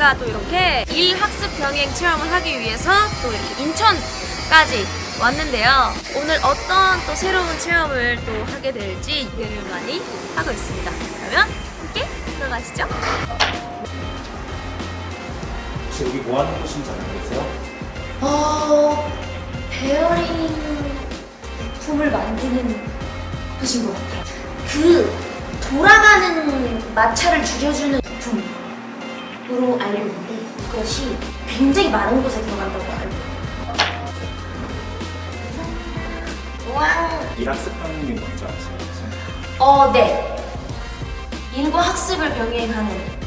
저희가 또 이렇게 일 학습 병행 체험을 하기 위해서 또 이렇게 인천까지 왔는데요. 오늘 어떤 또 새로운 체험을 또 하게 될지 기대를 많이 하고 있습니다. 그러면 함께 들어가시죠. 혹시 여기 뭐 하는 곳인지 알고 계세요? 어, 베어링 부품을 만드는 곳인 것 같아요. 그 돌아가는 마찰을 줄여주는 부품으로 알고 있는데 이것이 굉장히 많은 곳에 들어간다고 알고 있어요. 왕! 일학습 병행이 뭔지 아세요? 어, 네. 인과 학습을 병행하는 것.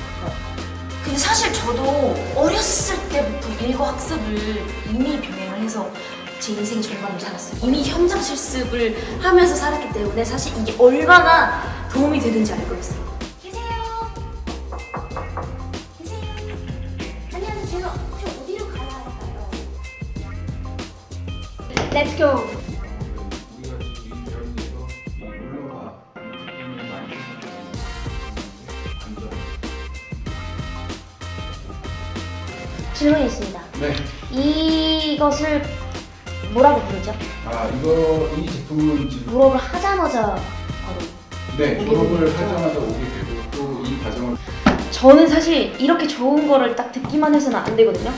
근데 사실 저도 어렸을 때부터 일과 학습을 이미 병행을 해서 제 인생의 절반을 살았어요. 이미 현장 실습을 하면서 살았기 때문에 사실 이게 얼마나 도움이 되는지 알고 있어요. 계세요. 계세요. 안녕하세요. 제가 혹시 어디로 가야 할까요? Let's go. 우리가 지금 이 배우면서 이 물러가 움직임을 많이 안전. 질문이 있습니다. 네. 이것을 뭐라고 부르죠? 아 이거 이 제품은 지금 물어를 하자마자 바로. 네 오게 졸업을 되는 거죠? 하자마자 오게 되고 또 이 과정을 저는 사실 이렇게 좋은 거를 딱 듣기만 해서는 안 되거든요.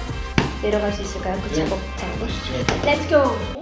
내려갈 수 있을까요? 그 네. 작업. 보시죠. Let's go.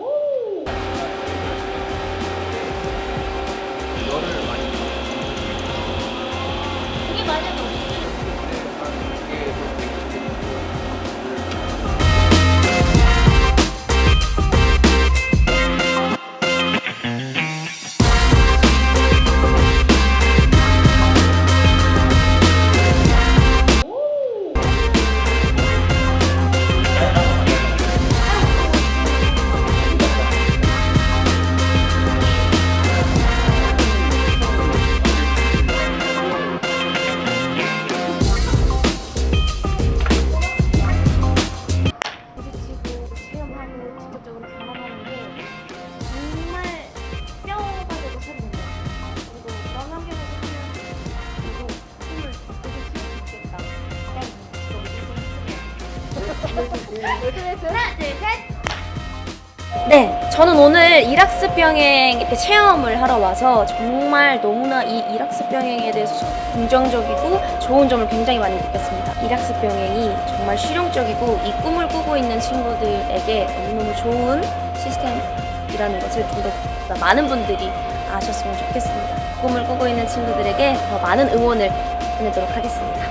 네, 저는 오늘 일학습 병행 이렇게 체험을 하러 와서 정말 너무나 이 일학습 병행에 대해서 긍정적이고 좋은 점을 굉장히 많이 느꼈습니다. 일학습 병행이 정말 실용적이고 이 꿈을 꾸고 있는 친구들에게 너무너무 좋은 시스템이라는 것을 좀 더 많은 분들이 아셨으면 좋겠습니다. 꿈을 꾸고 있는 친구들에게 더 많은 응원을 보내도록 하겠습니다.